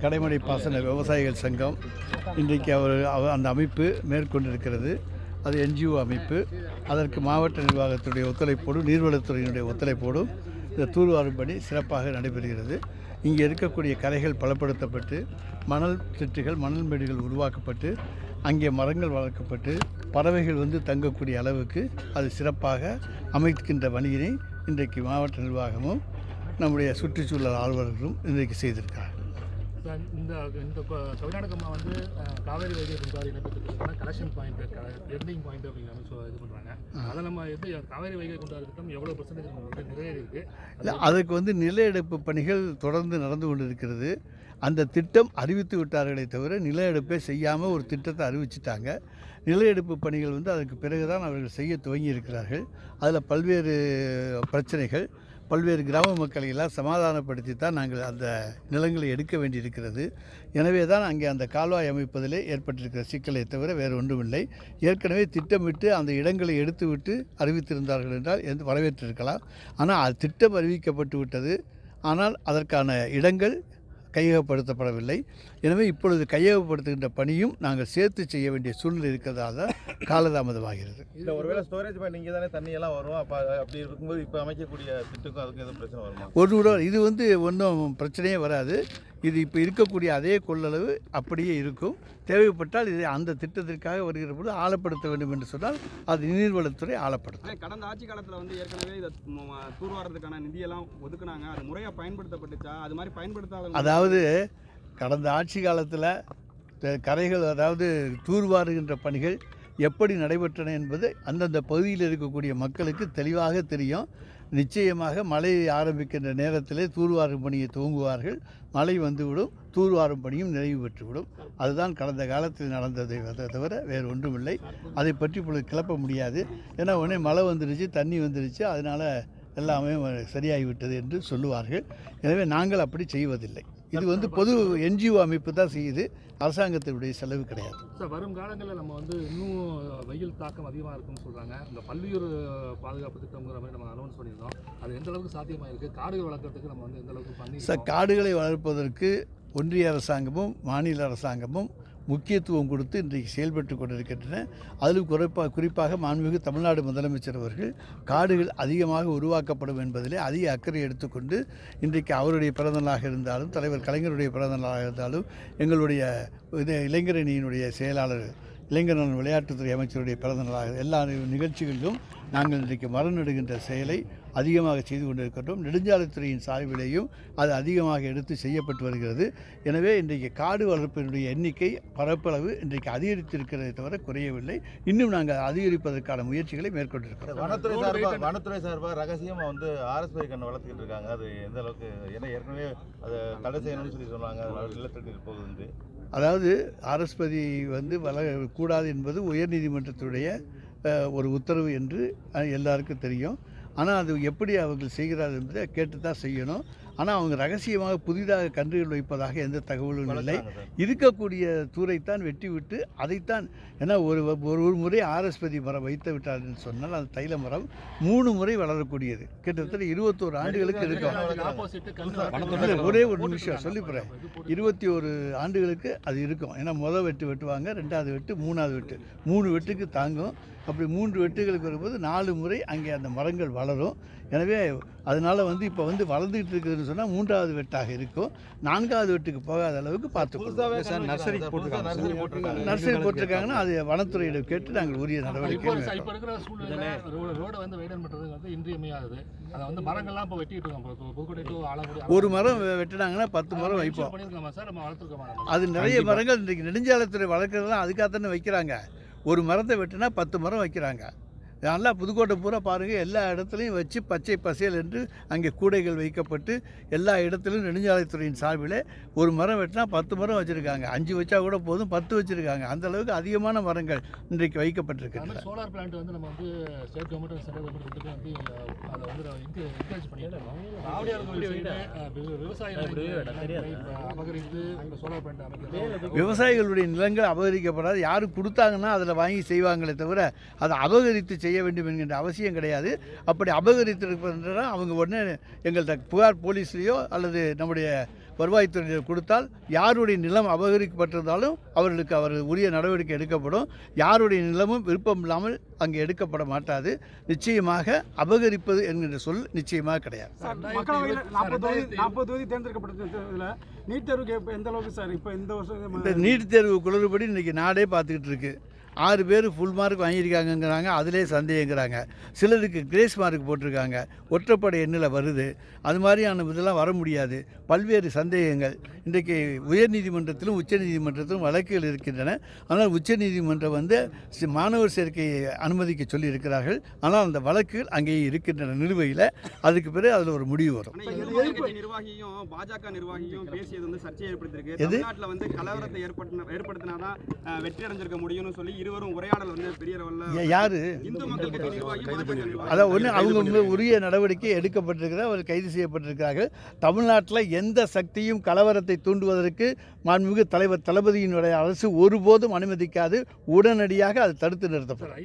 கடைமடை பாசன விவசாயிகள் சங்கம். இன்றைக்கு அவர் அவ- அந்த அமைப்பு மேற்கொண்டிருக்கிறது. அது என்ஜிஓ அமைப்பு. அதற்கு மாவட்ட நிர்வாகத்துடைய ஒத்துழைப்போடும் நீர்வளத்துறையினுடைய ஒத்துழைப்போடும் இந்த தூர்வாரும் பணி சிறப்பாக நடைபெறுகிறது. இங்கே இருக்கக்கூடிய கரைகள் பலப்படுத்தப்பட்டு மணல் திட்டுகள் மணல் மேடுகள் உருவாக்கப்பட்டு அங்கே மரங்கள் வளர்க்கப்பட்டு பறவைகள் வந்து தங்கக்கூடிய அளவுக்கு அது சிறப்பாக அமைக்கின்ற பணியினை இன்றைக்கு மாவட்ட நிர்வாகமும் நம்முடைய சுற்றுச்சூழல் ஆர்வலர்களும் இன்றைக்கு செய்திருக்கிறார் இந்த இந்த கொ- கர்நாடகமா வந்து காவேரி வைகை குண்டாறு இணைப்பதற்கான கலெக்ஷன் பாயிண்ட் எண்டிங் பாயிண்ட் அப்படிங்கிற மாதிரி சொ- இது பண்ணுறாங்க அதை நம்ம எப்படி காவேரி வைகை குண்டாறு திட்டம் எவ்வளோ பர்சன்டேஜ் நம்மளுக்கு நிறைவேறி இருக்கு இல்லை அதுக்கு வந்து நில எடுப்பு பணிகள் தொடர்ந்து நடந்து கொண்டிருக்கிறது. அந்த திட்டம் அறிவித்து விட்டார்களே தவிர நில எடுப்பே செய்யாமல் ஒரு திட்டத்தை அறிவிச்சிட்டாங்க. நில எடுப்பு பணிகள் வந்து அதுக்கு பிறகு தான் அவர்கள் செய்ய துவங்கி இருக்கிறார்கள் அதில் பல்வேறு பிரச்சனைகள். பல்வேறு கிராம மக்களை எல்லாம் சமாதானப்படுத்தி தான் நாங்கள் அந்த நிலங்களை எடுக்க வேண்டியிருக்கிறது. எனவே தான் அங்கே அந்த கால்வாய் அமைப்பதிலே ஏற்பட்டிருக்கிற சிக்கலை தவிர வேறு ஒன்றுமில்லை. ஏற்கனவே திட்டமிட்டு அந்த இடங்களை எடுத்துவிட்டு அறிவித்திருந்தார்கள் என்றால் எந்த வரவேற்றிருக்கலாம். ஆனால் அது திட்டம் அறிவிக்கப்பட்டு விட்டது. ஆனால் அதற்கான இடங்கள் கையகப்படுத்தப்படவில்லை. எனவே இப்பொழுது கையகப்படுத்துகின்ற பணியும் நாங்கள் சேர்த்து செய்ய வேண்டிய சூழ்நிலை இருக்கிறதால தான் காலதாமதமாகிறது. இல்லை ஒருவேளை ஸ்டோரேஜ் பாயிண்ட் இங்கே தானே தண்ணி எல்லாம் வரும். அப்போ அப்படி இருக்கும்போது இப்போ அமைக்கக்கூடிய திட்டுக்கும் அதுக்கும் எதுவும் பிரச்சனை வருமா? ஒரு இது வந்து ஒன்றும் பிரச்சனையே வராது. இது இப்போ இருக்கக்கூடிய அதே கொள்ளளவு அப்படியே இருக்கும். தேவைப்பட்டால் இதை அந்த திட்டத்திற்காக வருகிற பொழுது ஆழப்படுத்த வேண்டும் என்று சொன்னால் அது நீர்வளத்துறை ஆழப்படுத்தும். கடந்த ஆட்சி காலத்தில் வந்து ஏற்கனவே இதை தூர்வாரத்துக்கான நிதியெல்லாம் ஒதுக்குனாங்க. அது முறையாக பயன்படுத்தப்பட்டுச்சா? அது மாதிரி பயன்படுத்தாத அதாவது கடந்த ஆட்சி காலத்தில் கரைகள் அதாவது தூர்வாருகின்ற பணிகள் எப்படி நடைபெற்றன என்பது அந்தந்த பகுதியில் இருக்கக்கூடிய மக்களுக்கு தெளிவாக தெரியும். நிச்சயமாக மழை ஆரம்பிக்கின்ற நேரத்திலே தூர்வாரும் பணியை துவங்குவார்கள். மழை வந்துவிடும் தூர்வாரும் பணியும் நிறைவு பெற்றுவிடும். அதுதான் கடந்த காலத்தில் நடந்ததை தவிர வேறு ஒன்றுமில்லை. அதை பற்றி இப்பொழுது கிளப்ப முடியாது. ஏன்னா உடனே மழை வந்துருச்சு தண்ணி வந்துருச்சு அதனால் எல்லாமே சரியாகிவிட்டது என்று சொல்லுவார்கள். எனவே நாங்கள் அப்படி செய்வதில்லை. இது வந்து பொது என்ஜிஓ அமைப்பு தான் செய்யுது. அரசாங்கத்தினுடைய செலவு கிடையாது. சார் வரும் காலங்களில் நம்ம வந்து இன்னும் வெயில் தாக்கம் அதிகமாக இருக்கும்னு சொல்கிறாங்க இந்த பல்லுயிர் பாதுகாப்பு திட்டம்ங்கிற மாதிரி நம்ம அனௌன்ஸ் பண்ணியிருந்தோம். அது எந்த அளவுக்கு சாத்தியமாக இருக்குது காடுகள் வளர்க்கறதுக்கு நம்ம வந்து எந்த அளவுக்கு பண்ணி சார் காடுகளை வளர்ப்பதற்கு ஒன்றிய அரசாங்கமும் மாநில அரசாங்கமும் முக்கியத்துவம் கொடுத்து இன்றைக்கு செயல்பட்டு கொண்டிருக்கின்றன. அதிலும் குறிப்பாக குறிப்பாக மாண்புமிகு தமிழ்நாடு முதலமைச்சர் அவர்கள் காடுகள் அதிகமாக உருவாக்கப்படும் என்பதிலே அதிக அக்கறை எடுத்துக்கொண்டு இன்றைக்கு அவருடைய பிறந்தநாளாக இருந்தாலும் தலைவர் கலைஞருடைய பிறந்தநாளாக இருந்தாலும் எங்களுடைய இளைஞரணியினுடைய செயலாளர் இளைஞர் விளையாட்டுத்துறை அமைச்சருடைய பிறந்த நாளாக எல்லா நிகழ்ச்சிகளிலும் நாங்கள் இன்றைக்கு மரம் செயலை அதிகமாக செய்து கொண்டிருக்கின்றோம். நெடுஞ்சாலைத்துறையின் சார்பிலேயும் அது அதிகமாக எடுத்து செய்யப்பட்டு வருகிறது. எனவே இன்றைக்கு காடு வளர்ப்பினுடைய எண்ணிக்கை பரப்பளவு இன்றைக்கு அதிகரித்திருக்கிறதை தவிர குறையவில்லை. இன்னும் நாங்கள் அதிகரிப்பதற்கான முயற்சிகளை மேற்கொண்டிருக்கிறோம். வனத்துறை சார்பாக வனத்துறை சார்பாக ரகசியமாக வந்து ஆர்எஸ்பி கண்ணை வளர்த்துக்கிட்டு இருக்காங்க. அது எந்த அளவுக்கு ஏன்னா ஏற்கனவே அதை தடை செய்யணும்னு சொல்லி சொன்னாங்க. நிலத்தடி போகுது அதாவது அரஸ்பதி வந்து வள கூடாது என்பது உயர்நீதிமன்றத்துடைய ஒரு உத்தரவு என்று எல்லாருக்கும் தெரியும். ஆனால் அது எப்படி அவர்கள் செய்கிறார்கள் என்பதை கேட்டு தான் செய்யணும். ஆனால் அவங்க ரகசியமாக புதிதாக கன்றுகள் வைப்பதாக எந்த தகவலும் இல்லை. இருக்கக்கூடிய தூரைத்தான் வெட்டி விட்டு அதைத்தான் ஏன்னா ஒரு ஒரு ஒரு முறை ஆரஸ்பதி மரம் வைத்து விட்டார் என்று சொன்னால் அந்த தைல மரம் மூணு முறை வளரக்கூடியது. கிட்டத்தட்ட இருபத்தோரு ஆண்டுகளுக்கு இருக்கும். ஒரே ஒரு நிமிஷம் சொல்லி போகிறேன் இருபத்தி ஒரு ஆண்டுகளுக்கு அது இருக்கும். ஏன்னா முத வெட்டு வெட்டுவாங்க ரெண்டாவது வெட்டு மூணாவது வெட்டு. மூணு வெட்டுக்கு தாங்கும். அப்படி மூன்று வெட்டுகளுக்கு வரும்போது நாலு முறை அங்கே அந்த மரங்கள் வளரும். எனவே அதனால் வந்து இப்போ வந்து வளர்ந்துக்கிட்டு இருக்குதுன்னு சொன்னால் மூன்றாவது வெட்டாக இருக்கும். நான்காவது வெட்டுக்கு போகாத அளவுக்கு சார், நர்சரி போட்டிருக்காங்க. நர்சரி போட்டிருக்காங்க. நர்சரி போட்டிருக்காங்கன்னா அது வனத்துறையிடம் கேட்டு நாங்கள் உரிய நடவடிக்கை இருக்க- இப்போ இருக்கிற சூழ்நிலை ரோடை வந்து வைடன் பண்ணுறது வந்து இன்றியமையாதது. அதை வந்து மரங்கள்லாம் இப்போ வெட்டிட்டு இருக்கோம். ஒரு மரம் வெட்டினாங்கன்னா பத்து மரம் வைப்போம்? அது நிறைய மரங்கள் இன்றைக்கு நெடுஞ்சாலைத்துறை வளர்க்குறதுலாம் அதுக்காக தானே வைக்கிறாங்க. ஒரு மரத்தை வெட்டினா பத்து மரம் வைக்கிறாங்க. நல்லா புதுக்கோட்டை பூரா பாருங்கள் எல்லா இடத்துலையும் வச்சு பச்சை பசேல் என்று அங்கே கூடைகள் வைக்கப்பட்டு எல்லா இடத்துலையும் நெடுஞ்சாலைத்துறையின் சார்பில் ஒரு மரம் வெட்டினா பத்து மரம் வச்சுருக்காங்க. அஞ்சு வச்சா கூட போதும் பத்து வச்சுருக்காங்க. அந்த அளவுக்கு அதிகமான மரங்கள் இன்றைக்கு வைக்கப்பட்டிருக்கின்றன சோலார் பிளான்ட் வந்து நம்ம வந்து ஸ்டேட் கவர்மெண்ட் சென்ட்ரல் வந்து அதை வந்து என்கரேஜ் விவசாயிகளுடைய நிலங்கள் அபகரிக்கப்படாது. யாரும் கொடுத்தாங்கன்னா அதில் வாங்கி செய்வாங்களே தவிர அதை அபகரித்து செய்ய வேண்டும் என்கின்ற அவசியம் கிடையாது. அப்படி அபகரித்திருப்பதுனா அவங்க உடனே எங்கள்கிட்ட புகார் போலீஸ்லேயோ அல்லது நம்முடைய வருவாய்த்துறையினர் கொடுத்தால் யாருடைய நிலம் அபகரிக்கப்பட்டிருந்தாலும் அவர்களுக்கு அவர்கள் உரிய நடவடிக்கை எடுக்கப்படும். யாருடைய நிலமும் விருப்பம் இல்லாமல் அங்கே எடுக்கப்பட மாட்டாது. நிச்சயமாக அபகரிப்பது என்கின்ற சொல் நிச்சயமாக கிடையாது. நீட் தேர்வுக்கு எந்த அளவுக்கு சார் இப்போ இந்த வருஷம் நீட் தேர்வு குளறுபடி இன்றைக்கி நாடே பார்த்துக்கிட்டு இருக்கு. ஆறு பேர் ஃபுல் மார்க் வாங்கியிருக்காங்கங்கிறாங்க அதிலே சந்தேகங்கிறாங்க. சிலருக்கு கிரேஸ் மார்க் போட்டிருக்காங்க. ஒற்றைப்படை எண்ணில் வருது. அது மாதிரியான இதெல்லாம் வர முடியாது. பல்வேறு சந்தேகங்கள். இன்றைக்கு உயர்நீதிமன்றத்திலும் உச்சநீதிமன்றத்திலும் வழக்குகள் இருக்கின்றன. ஆனால் உச்சநீதிமன்றம் வந்து மாணவர் சேர்க்கையை அனுமதிக்க சொல்லி இருக்கிறார்கள் ஆனால் அந்த வழக்குகள் அங்கேயே இருக்கின்றன நிலுவையில். அதுக்கு பிறகு அதில் ஒரு முடிவு வரும். நிர்வாகியும் பாஜக நிர்வாகியும் பேசியது வந்து சர்ச்சையை ஏற்படுத்தியிருக்கு. எது? தமிழ்நாட்டுல வந்து கலவரத்தை ஏற்படுத்தின ஏற்படுத்தினாதான் வெற்றி அடைஞ்சிருக்க முடியும்னு சொல்லி இருவரும் உரையாடல் வந்து பெரிய லெவல்ல யாரு? அதான் ஒன்று அவங்க உரிய நடவடிக்கை எடுக்கப்பட்டிருக்கிறது அவர் கைது செய்யப்பட்டிருக்கிறார்கள். தமிழ்நாட்டில் எந்த சக்தியும் கலவரத்தை தூண்டுவதற்கு மாண்புமிகு தலைவர் தளபதியினுடைய அரசு ஒருபோதும் அனுமதிக்காது உடனடியாக அது தடுத்து நிறுத்தப்படும்.